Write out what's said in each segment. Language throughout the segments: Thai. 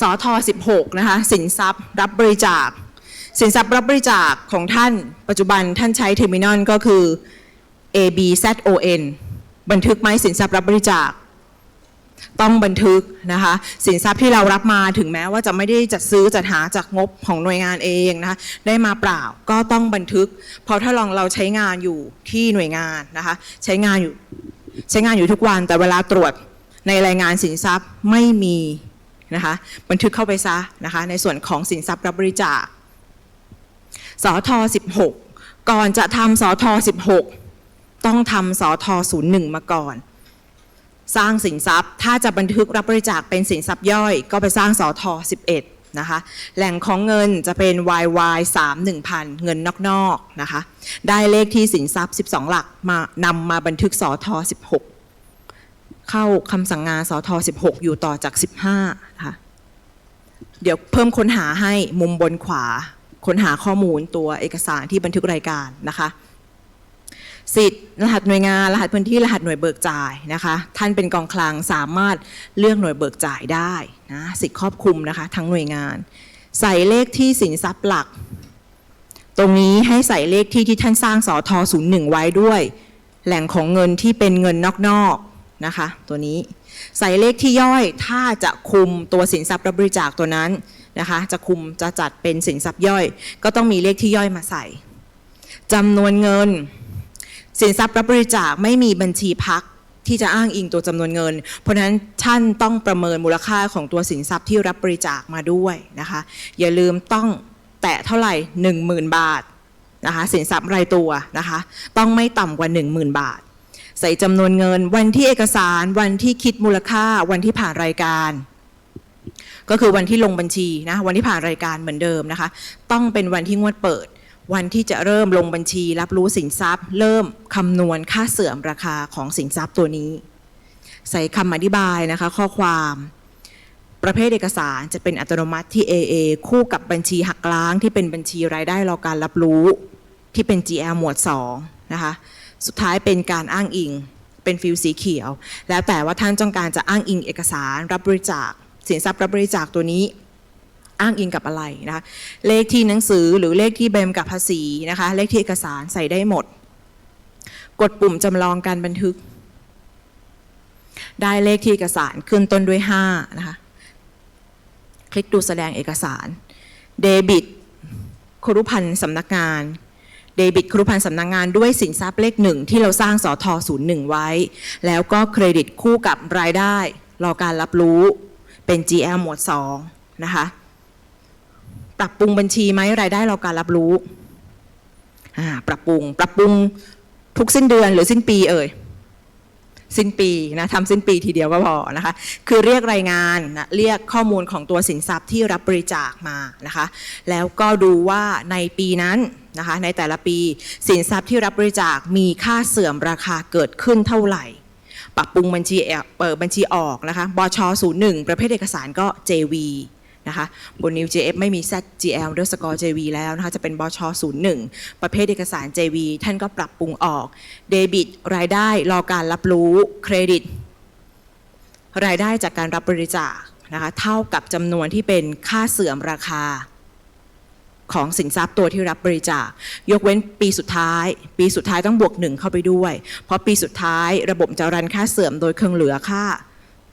สอทอ16 นะคะ สินทรัพย์รับบริจาค สินทรัพย์รับบริจาคของท่านปัจจุบันท่านใช้เทอร์มินอลก็คือ ABZON บันทึกไหมสินทรัพย์รับบริจาค ต้องบันทึกนะคะสินทรัพย์ที่เรารับมาถึงแม้ว่าจะไม่ได้จัดซื้อจัดหาจากงบของหน่วยงานเองนะคะได้มาเปล่าก็ต้องบันทึก เพราะถ้าลองเราใช้งานอยู่ที่หน่วยงานนะคะใช้งานอยู่ใช้งานอยู่ทุกวันแต่เวลาตรวจในรายงานสินทรัพย์ไม่มี นะคะบันทึกเข้าไปซะนะคะในส่วนของสินทรัพย์รับบริจาคสอท16 ก่อนจะทำสอท16 ต้องทำสอท01 มาก่อน สร้างสินทรัพย์ ถ้าจะบันทึกรับบริจาคเป็นสินทรัพย์ย่อย ก็ไปสร้างสอทอ11นะคะแหล่งของเงินจะเป็น YY 3 1000 เงินนอกๆนะคะได้เลขที่สินทรัพย์ 12 หลักมานำมาบันทึกสอท16 เข้าคำสั่งงานสอท16 อยู่ต่อจาก 15 เดี๋ยวเพิ่มค้นหาให้มุมบนขวา ค้นหาข้อมูลตัวเอกสารที่บันทึกรายการนะคะสิทธิ์รหัสหน่วยงานรหัสพื้นที่รหัสหน่วยเบิกจ่ายนะคะ ท่านเป็นกองคลังสามารถเลือกหน่วยเบิกจ่ายได้นะสิทธิ์ครอบคลุมนะคะ ทั้งหน่วยงาน ใส่เลขที่สินทรัพย์หลัก ตรงนี้ให้ใส่เลขที่ที่ท่านสร้างสอทอ01ไว้ด้วย แหล่งของเงินที่เป็นเงินนอก นะคะ ตัวนี้ใส่เลขที่ย่อยถ้าจะคุมตัวสินทรัพย์รับบริจาคตัวนั้นนะคะ จะคุมจะจัดเป็นสินทรัพย์ย่อย ก็ต้องมีเลขที่ย่อยมาใส่จำนวนเงิน สินทรัพย์รับบริจาคไม่มีบัญชีพักที่จะอ้างอิงตัวจำนวนเงิน เพราะฉะนั้นท่านต้องประเมินมูลค่าของตัวสินทรัพย์ที่รับบริจาคมาด้วยนะคะ อย่าลืมต้องแตะเท่าไหร่ 10,000 บาทนะคะสินทรัพย์รายตัวนะคะ ต้องไม่ต่ำกว่า 10,000 บาท ใส่จำนวนเงิน วันที่เอกสาร วันที่คิดมูลค่า วันที่ผ่านรายการ ก็คือวันที่ลงบัญชีนะวันที่ผ่านรายการเหมือนเดิมนะคะ ต้องเป็นวันที่งวดเปิด วันที่จะเริ่มลงบัญชี รับรู้สินทรัพย์ เริ่มคำนวณค่าเสื่อมราคาของสินทรัพย์ตัวนี้ ใส่คำอธิบายนะคะ ข้อความประเภทเอกสารจะเป็นอัตโนมัติที่ AA คู่กับบัญชีหักล้างที่เป็นบัญชีรายได้รอการรับรู้ที่เป็น GL หมวด 2 นะคะ สุดท้ายเป็นการอ้างอิง เป็นฟิลสีเขียว แล้วแต่ว่าท่านต้องการจะอ้างอิงเอกสาร รับบริจาค สินทรัพย์รับบริจาคตัวนี้อ้างอิงกับอะไรนะคะเลขที่หนังสือหรือเลขที่ใบกำกับภาษีนะคะเลขที่เอกสารใส่ได้หมด กดปุ่มจำลองการบันทึก ได้เลขที่เอกสารขึ้นต้นด้วย5นะคะคลิกดูแสดงเอกสาร เดบิตครุพันธ์สำนักงาน เดบิตครุพันธ์สำนักงานด้วยสินทรัพย์เลขหนึ่งที่เราสร้างสอทอ01ไว้ แล้วก็เครดิตคู่กับรายได้ รอการรับรู้เป็น GL หมวด2นะคะปรับปรุงบัญชีไหมรายได้รอการรับรู้อ่าปรับปรุงปรับปรุงทุกสิ้นเดือนหรือสิ้นปีเอ่ยสิ้นปีนะทำสิ้นปีทีเดียวก็พอนะคะ คือเรียกรายงานนะเรียกข้อมูลของตัวสินทรัพย์ที่รับบริจาคมานะคะ แล้วก็ดูว่าในปีนั้น นะคะในแต่ละปี สินทรัพย์ที่รับบริจาคมีค่าเสื่อมราคาเกิดขึ้นเท่าไหร่ ปรับปรุงบัญชีบเปิดบัญชีออกนะคะบช01 ประเภทเอกสารก็ JV นะคะบน New JF ไม่มี ZGL ด้วยสกอร์ JV แล้วนะคะจะเป็นบช01 ประเภทเอกสาร JV ท่านก็ปรับปรุงออกเดบิตรายได้รอการรับรู้เครดิต รายได้จากการรับบริจาคนะคะเท่ากับจำนวนที่เป็นค่าเสื่อมราคา ของสินทรัพย์ตัวที่รับบริจาค ยกเว้นปีสุดท้าย ปีสุดท้ายต้องบวกหนึ่งเข้าไปด้วย เพราะปีสุดท้ายระบบจะรันค่าเสื่อมโดยเครื่องเหลือค่า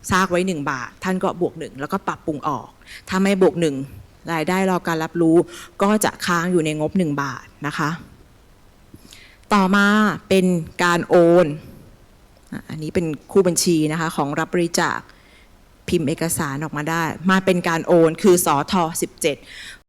ซากไว้ 1 บาท ท่านก็บวกหนึ่งแล้วก็ปรับปรุงออก ถ้าไม่บวกหนึ่งรายได้รอการรับรู้ ก็จะค้างอยู่ในงบ 1 บาทนะคะ ต่อมาเป็นการโอน อันนี้เป็นคู่บัญชีนะคะของรับบริจาคพิมพ์เอกสารออกมาได้ มาเป็นการโอนคือสอทอ17